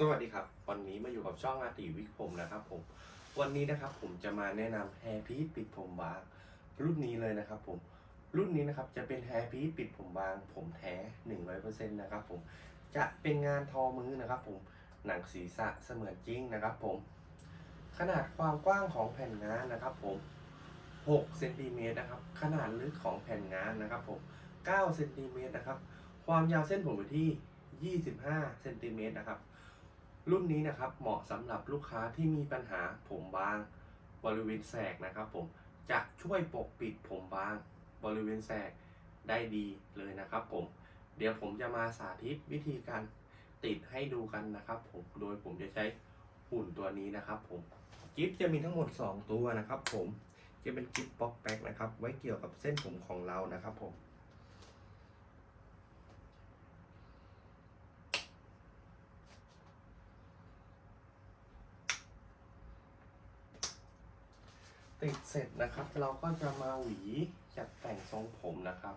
สวัสดีครับ วันนี้มาอยู่กับช่องอาติวิกผมนะครับผม วันนี้นะครับผมจะมาแนะนำแฮร์พีปิดผมบาง รุ่นนี้เลยนะครับผม รุ่นนี้นะครับจะเป็นแฮร์พีปิดผมบาง ผมแท้100%นะครับผม จะเป็นงานทอมือนะครับผม หนังศีรษะเสมือนจริงนะครับผม ขนาดความกว้างของแผ่นงานนะครับผม6เซนติเมตรนะครับ ขนาดลึกของแผ่นงานนะครับผม9เซนติเมตรนะครับ ความยาวเส้นผมอยู่ที่ 25เซนติเมตรนะครับ รุ่นนี้นะครับเหมาะสำหรับลูกค้าที่มีปัญหาผมบางบริเวณแสกนะครับผมจะช่วยปกปิดผมบางบริเวณแสกได้ดีเลยนะครับผมเดี๋ยวผมจะมาสาธิตวิธีการติดให้ดูกันนะครับผมโดยผมจะใช้หุ่นตัวนี้นะครับผมกิฟจะมีทั้งหมด 2 ตัวนะครับผมจะเป็นกิฟบ็อกแบ็กนะครับ ไว้เกี่ยวกับเส้นผมของเรานะครับผม ติดเสร็จนะครับ เราก็จะมาหวีจัดแต่งทรงผมนะครับ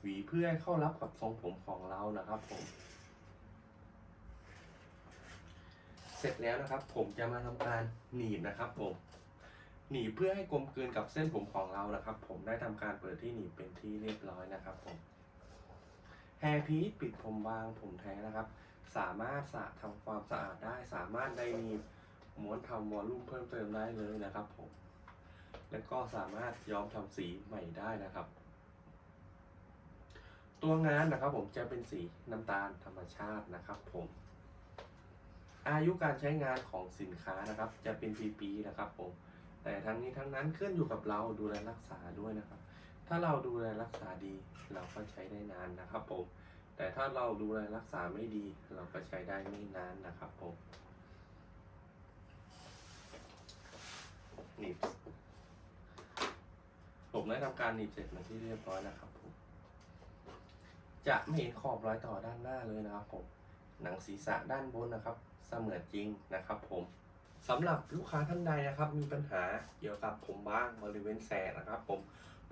หวีเพื่อให้เข้ารับกับทรงผมของเรานะครับผม เสร็จแล้วนะครับ ผมจะมาทำการหนีบนะครับผม หนีบเพื่อให้กลมกลืนกับเส้นผมของเรานะครับ ผมได้ทำการเปิดที่หนีบเป็นที่เรียบร้อยนะครับผมแฮร์พีปิดผมบางผมแท้นะครับ สามารถสระทำความสะอาดได้ สามารถได้หนีบม้วนทำวอลลุ่มเพิ่มเติมได้เลยนะครับผม แล้วก็สามารถย้อมทำสีใหม่ได้นะครับ ตัวงานนะครับผมจะเป็นสีน้ำตาลธรรมชาตินะครับผม อายุการใช้งานของสินค้านะครับ จะเป็นปีๆนะครับผม แต่ทั้งนี้ทั้งนั้นขึ้นอยู่กับเราดูแลรักษาด้วยนะครับ ถ้าเราดูแลรักษาดีเราก็ใช้ได้นานนะครับผม แต่ถ้าเราดูแลรักษาไม่ดี เราก็ใช้ได้ไม่นานนะครับผมหนีบ ผม ได้ทำการหนีบเสร็จมาที่เรียบร้อยนะครับผมจะไม่เห็นขอบรอยต่อด้านหน้าเลยนะครับผมหนังศีรษะด้านบนนะครับ เสมือนจริงนะครับ ผมสำหรับลูกค้าท่านใดนะครับ มีปัญหาเกี่ยวกับผมบ้างบริเวณแสกนะครับ ผม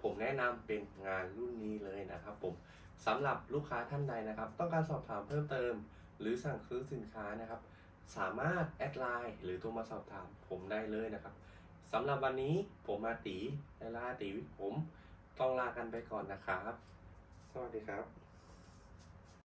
ผมแนะนำเป็นงานรุ่นนี้เลยนะครับ ผมสำหรับลูกค้าท่านใดนะครับ ต้องการสอบถามเพิ่มเติม หรือสั่งซื้อสินค้านะครับ สามารถแอดไลน์หรือโทรมาสอบถามผมได้เลยนะครับ สำหรับวันนี้ผมอาตีและลาตีวิผม ต้องลากันไปก่อนนะครับ สวัสดีครับ